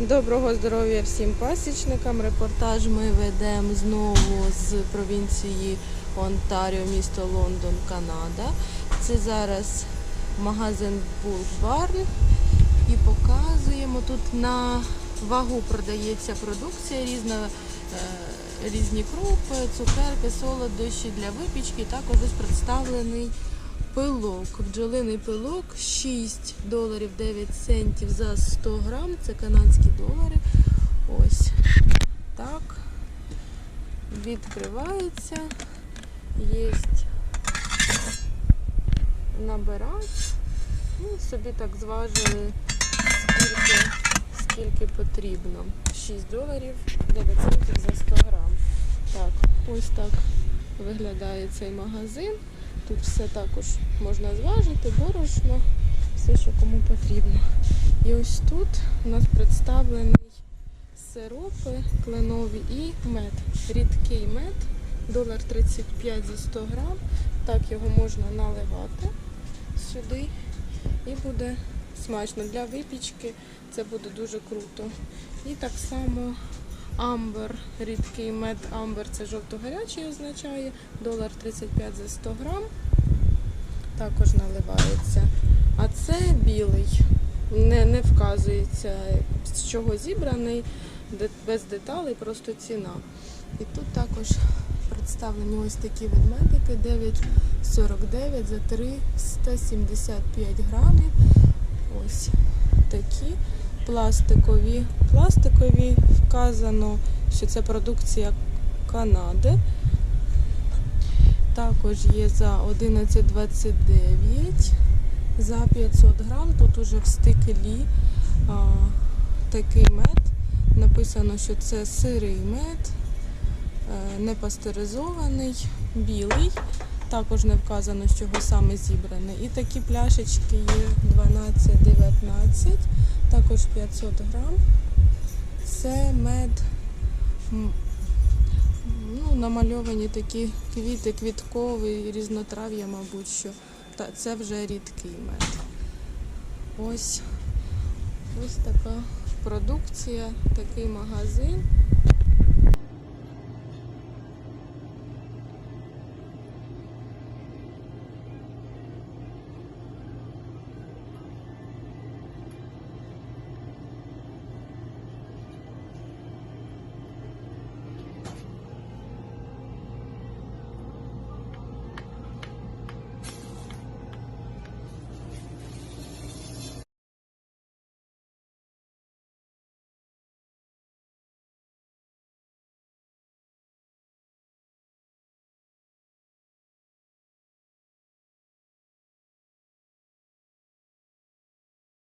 Доброго здоров'я всім пасічникам. Репортаж ми ведемо знову з провінції Онтаріо, місто Лондон, Канада. Це зараз магазин Barn і показуємо тут на вагу продається продукція різна. е, Різні крупи, цукерки, солодощі для випічки. Також представлений пилок. Бджолиний пилок 6 доларів 9 центів за 100 грам. Це канадські долари. Ось так. Відкривається. Є набирач. Ну, собі так зважили, скільки, скільки потрібно. 6 доларів 9 центів за 100 грам. Так, ось так виглядає цей магазин. Тут все також можна зважити, борошно, все, що кому потрібно. І ось тут у нас представлений сиропи кленові і мед. Рідкий мед, долар 35 за 100 грам. Так його можна наливати сюди і буде смачно. Для випічки це буде дуже круто. І так само амбер, рідкий мед амбер це жовто-гарячий означає, долар 35 за 100 грам. Також наливається. А це білий. Не, не вказується, з чого зібраний, без деталей, просто ціна. І тут також представлені ось такі ведмедики 9,49 за 375 грамів. Ось такі пластикові. Пластикові вказано, що це продукція Канади. Також є за 11,29 за 500 грам. Тут уже в стеклі а, такий мед. Написано, що це сирий мед, е, не пастеризований, білий. Також не вказано, з чого саме зібраний. І такі пляшечки є 12-19, також 500 грам. Це мед. Намальовані такі квіти, квітковий, різнотрав'я, мабуть, що. Та це вже рідкий мед. Ось, ось така продукція, такий магазин.